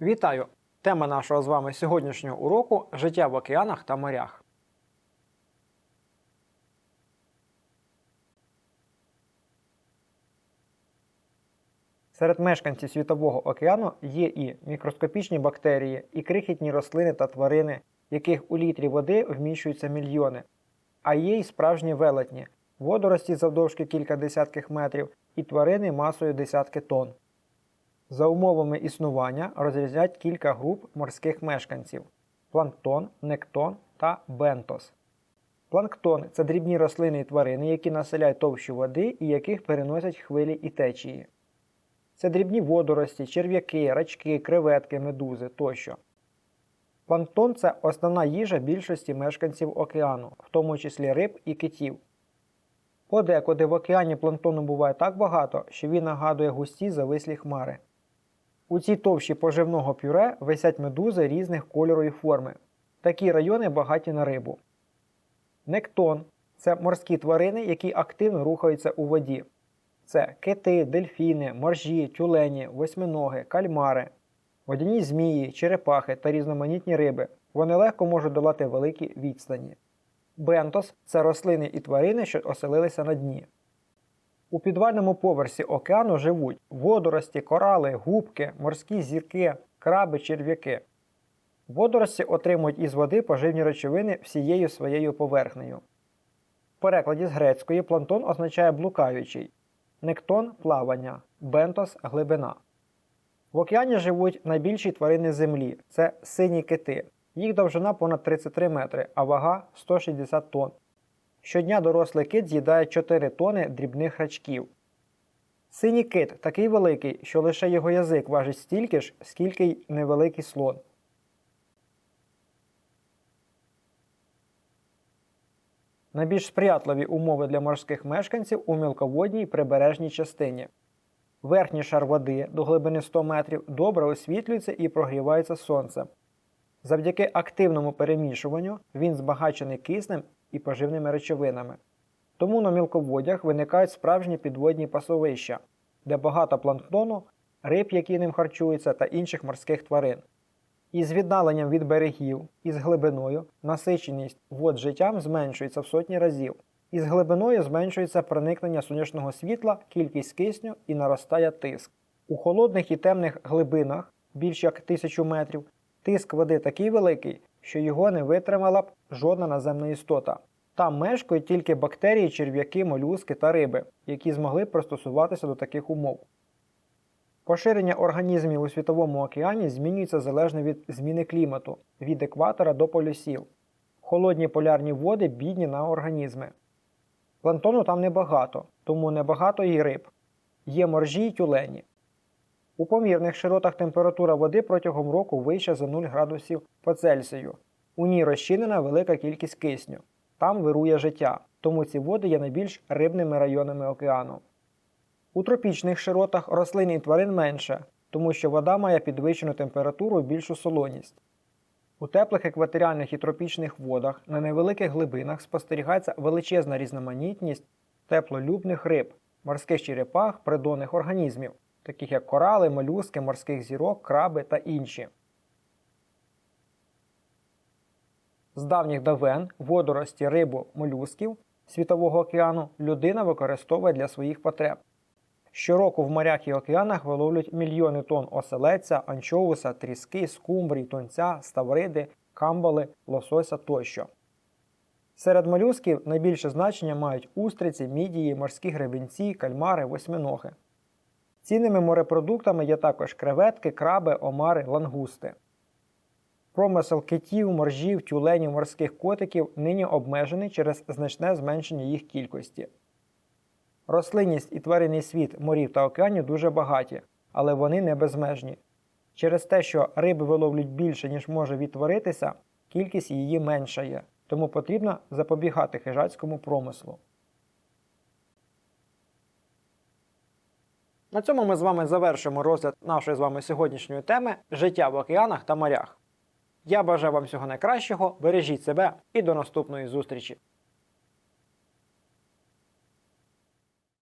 Вітаю! Тема нашого з вами сьогоднішнього уроку життя в океанах та морях. Серед мешканців Світового океану є і мікроскопічні бактерії, і крихітні рослини та тварини, яких у літрі води вміщуються мільйони, а є й справжні велетні, водорості завдовжки кілька десятків метрів і тварини масою десятки тонн. За умовами існування розрізняють кілька груп морських мешканців планктон, нектон та бентос. Планктон це дрібні рослини і тварини, які населяють товщу води і яких переносять хвилі і течії. Це дрібні водорості, черв'яки, рачки, креветки, медузи тощо. Планктон це основна їжа більшості мешканців океану, в тому числі риб і китів. Подекуди в океані планктону буває так багато, що він нагадує густі завислі хмари. У цій товщі поживного пюре висять медузи різних кольору і форми. Такі райони багаті на рибу. Нектон це морські тварини, які активно рухаються у воді. Це кити, дельфіни, моржі, тюлені, восьминоги, кальмари, водяні змії, черепахи та різноманітні риби. Вони легко можуть долати великі відстані. Бентос це рослини і тварини, що оселилися на дні. У підвальному поверсі океану живуть водорості, корали, губки, морські зірки, краби, черв'яки. Водорості отримують із води поживні речовини всією своєю поверхнею. В перекладі з грецької планктон означає блукаючий, нектон плавання, бентос глибина. В океані живуть найбільші тварини землі це сині кити. Їх довжина понад 33 метри, а вага 160 тонн. Щодня дорослий кит з'їдає 4 тони дрібних рачків. Синій кит такий великий, що лише його язик важить стільки ж, скільки й невеликий слон. Найбільш сприятливі умови для морських мешканців у мілководній прибережній частині. Верхній шар води до глибини 100 метрів добре освітлюється і прогрівається сонцем. Завдяки активному перемішуванню він збагачений киснем і поживними речовинами. Тому на мілководях виникають справжні підводні пасовища, де багато планктону, риб, які ним харчуються, та інших морських тварин. Із віддаленням від берегів і з глибиною насиченість вод життям зменшується в сотні разів. Із глибиною зменшується проникнення сонячного світла, кількість кисню і наростає тиск. У холодних і темних глибинах, більш як тисячу метрів, тиск води такий великий, що його не витримала б жодна наземна істота. Там мешкають тільки бактерії, черв'яки, молюски та риби, які змогли пристосуватися до таких умов. Поширення організмів у світовому океані змінюється залежно від зміни клімату від екватора до полюсів. Холодні полярні води бідні на організми. Планктону там небагато, тому небагато і риб. Є моржі й тюлені. У помірних широтах температура води протягом року вища за 0 градусів по Цельсію. У ній розчинена велика кількість кисню. Там вирує життя, тому ці води є найбільш рибними районами океану. У тропічних широтах рослин і тварин менше, тому що вода має підвищену температуру і більшу солоність. У теплих екваторіальних і тропічних водах на невеликих глибинах спостерігається величезна різноманітність теплолюбних риб, морських черепах, придонних організмів, таких як корали, молюски, морських зірок, краби та інші. З давніх давен водорості рибу молюсків Світового океану людина використовує для своїх потреб. Щороку в морях і океанах виловлюють мільйони тонн оселедця, анчоуса, тріски, скумбрій, тунця, ставриди, камбали, лосося тощо. Серед молюсків найбільше значення мають устриці, мідії, морські гребінці, кальмари, восьминоги. Цінними морепродуктами є також креветки, краби, омари, лангусти. Промисел китів, моржів, тюленів, морських котиків нині обмежений через значне зменшення їх кількості. Рослинність і тваринний світ морів та океанів дуже багаті, але вони не безмежні. Через те, що риби виловлюють більше, ніж може відтворитися, кількість її меншає, тому потрібно запобігати хижацькому промислу. На цьому ми з вами завершимо розгляд нашої з вами сьогоднішньої теми життя в океанах та морях. Я бажаю вам всього найкращого, бережіть себе і до наступної зустрічі!